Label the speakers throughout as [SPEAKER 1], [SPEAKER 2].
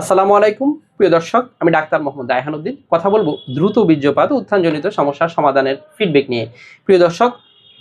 [SPEAKER 1] আসসালামু আলাইকুম, প্রিয় দর্শক, আমি ডাক্তার মোহাম্মদ রায়হানুদ্দিন কথা বলব দ্রুত বীর্যপাত উত্থানজনিত সমস্যার সমাধানের ফিডব্যাক নিয়ে। প্রিয় দর্শক,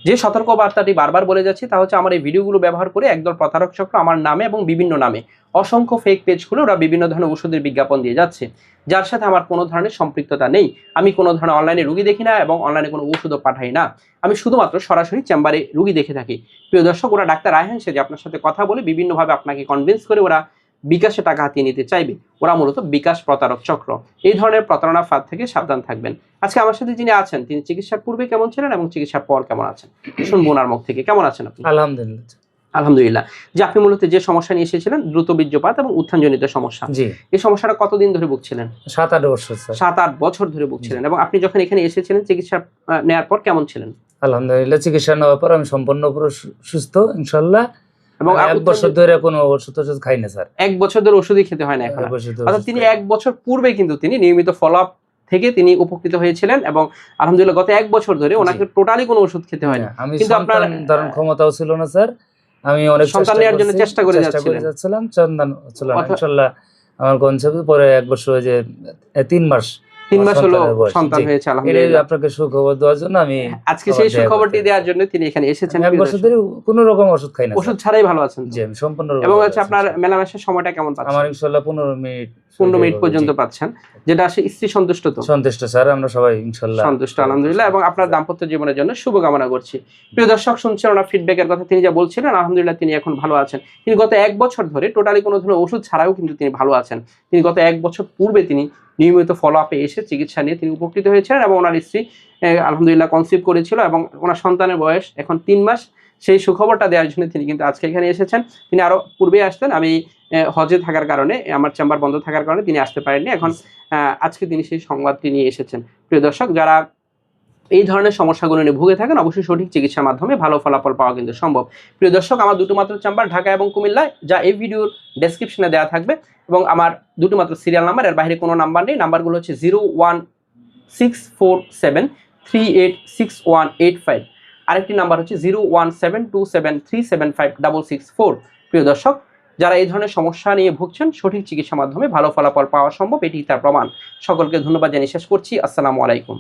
[SPEAKER 1] যে সতর্ক বার্তাটি বারবার বলে যাচ্ছি, তা হচ্ছে আমার এই ভিডিওগুলো ব্যবহার করে একদল প্রতারক চক্র আমার নামে এবং বিভিন্ন নামে অসংখ্য ফেক পেজ খুলে ওরা বিভিন্ন ধরনের ওষুধের বিজ্ঞাপন দিয়ে যাচ্ছে। যার সাথে আমার কোনো ধরনের সম্পৃক্ততা নেই। আমি কোনো ধরনের অনলাইনে রুগী দেখি না এবং অনলাইনে কোনো ওষুধও পাঠাই না। আমি শুধুমাত্র সরাসরি চেম্বারে রুগী দেখে থাকি। প্রিয় দর্শক, ওরা ডাক্তার রায়হান সে যে আপনার সাথে কথা বলে বিভিন্নভাবে আপনাকে কনভিন্স করে ওরা বিকাশে টাকা হাতিয়ে নিতে চাইবে। ওরা মূলত বিকাশ প্রতারক চক্র। এই ধরনের প্রতারণা ফাঁদ থেকে সাবধান থাকবেন। আজকে আমার সাথে যিনি আছেন তিনি চিকিৎসার পূর্বে কেমন ছিলেন এবং চিকিৎসার পর কেমন আছেন? শুনব ওনার মুখ থেকে। কেমন আছেন আপনি?
[SPEAKER 2] আলহামদুলিল্লাহ।
[SPEAKER 1] আলহামদুলিল্লাহ। যে আপনি মূলত যে সমস্যা নিয়ে এসেছিলেন দ্রুত বীর্যপাত এবং উত্থানজনিত সমস্যা।
[SPEAKER 2] জি।
[SPEAKER 1] এই সমস্যাটা কতদিন ধরে ভুগছিলেন?
[SPEAKER 2] সাত আট বছর
[SPEAKER 1] সাত আট বছর ধরে ভুগছিলেন এবং আপনি যখন এখানে এসেছিলেন চিকিৎসা নেওয়ার পর কেমন ছিলেন?
[SPEAKER 2] আলহামদুলিল্লাহ চিকিৎসা নেওয়ার পর আমি সম্পূর্ণ পুরো সুস্থ ইনশাল্লাহ।
[SPEAKER 1] এবং
[SPEAKER 2] আমি এক বছর ধরে কোনো ওষুধ টষুধ খাই না স্যার।
[SPEAKER 1] এক বছর ধরে ওষুধই খেতে হয় না এখন। অর্থাৎ তিনি এক বছর পূর্বে কিন্তু তিনি নিয়মিত ফলো আপ থেকে তিনি উপকৃত হয়েছিলেন এবং আলহামদুলিল্লাহ গত এক বছর ধরে ওনাকে টোটালি কোনো ওষুধ খেতে হয় না
[SPEAKER 2] হ্যাঁ, আমি
[SPEAKER 1] কিন্তু আপনার-
[SPEAKER 2] ধারণ ক্ষমতাও ছিল না স্যার। আমি অনেক
[SPEAKER 1] সন্তান
[SPEAKER 2] চেষ্টা
[SPEAKER 1] নেওয়ার জন্য চেষ্টা করে
[SPEAKER 2] যাচ্ছিলাম। সন্তান ছিল না
[SPEAKER 1] অথা-
[SPEAKER 2] ইনশাল্লাহ আমার কনসেপ্ট পরে এক বছর যে তিন মাস
[SPEAKER 1] তিন মাস হলো সন্তান হয়েছে আলহামদুলিল্লাহ।
[SPEAKER 2] আপনাকে সুখবর দেওয়ার জন্য আমি
[SPEAKER 1] আজকে সেই সুখবরটি দেওয়ার জন্য তিনি এখানে এসেছেন
[SPEAKER 2] এক বছর ধরে কোনো রকম ওষুধ খাই না
[SPEAKER 1] ওষুধ ছাড়াই ভালো আছেন।
[SPEAKER 2] জি আমি সম্পূর্ণ
[SPEAKER 1] এবং হচ্ছে আপনার। মেলামেশার সময়টা কেমন পাচ্ছেন?
[SPEAKER 2] আমার ইনশাল্লাহ পনেরো মিনিট
[SPEAKER 1] পনেরো মিনিট পর্যন্ত পাচ্ছেন যেটা আসে স্ত্রী সন্তুষ্ট তো।
[SPEAKER 2] সন্তুষ্ট স্যার আমরা সবাই ইনশাল্লাহ
[SPEAKER 1] সন্তুষ্ট আলহামদুলিল্লাহ এবং আপনার দাম্পত্য জীবনের জন্য শুভকামনা করছি। প্রিয় দর্শক শুনছেন ওনার ফিডব্যাকের কথা তিনি যা বলছিলেন আলহামদুলিল্লাহ তিনি এখন ভালো আছেন। তিনি গত এক বছর ধরে টোটালি কোনো ধরনের ওষুধ ছাড়াও কিন্তু তিনি ভালো আছেন। তিনি গত এক বছর পূর্বে তিনি নিয়মিত ফলো আপে এসে চিকিৎসা নিয়ে তিনি উপকৃত হয়েছিলেন এবং ওনার স্ত্রী আলহামদুলিল্লাহ কনসিভ করেছিল এবং ওনার সন্তানের বয়স এখন তিন মাস। সেই সুখবরটা দেওয়ার জন্য তিনি কিন্তু আজকে এখানে এসেছেন। তিনি আরও পূর্বে আসতেন। আমি হজে থাকার কারণে, আমার চেম্বার বন্ধ থাকার কারণে তিনি আসতে পারেননি। এখন আজকে তিনি সেই সংবাদটি নিয়ে এসেছেন। প্রিয় দর্শক, যারা এই ধরনের সমস্যাগুলো নিয়ে ভুগে থাকেন, অবশ্যই সঠিক চিকিৎসার মাধ্যমে ভালো ফলাফল পাওয়া কিন্তু সম্ভব। প্রিয় দর্শক, আমার দুটো মাত্র চেম্বার ঢাকা এবং কুমিল্লায়, যা এই ভিডিওর ডেসক্রিপশনে দেওয়া থাকবে এবং আমার দুটো মাত্র সিরিয়াল নাম্বার এর বাইরে কোনো নাম্বার নেই। নাম্বারগুলো হচ্ছে zero one six four seven three eight six one eight five আরেকটি নাম্বার হচ্ছে zero one seven two seven three seven five double six four প্রিয় দর্শক, যারা এই ধরনের সমস্যা নিয়ে ভুগছেন, সঠিক চিকিৎসার মাধ্যমে ভালো ফলাফল পাওয়া সম্ভব, এটি তার প্রমাণ। সকলকে ধন্যবাদ জানিয়ে শেষ করছি। আসসালামু আলাইকুম।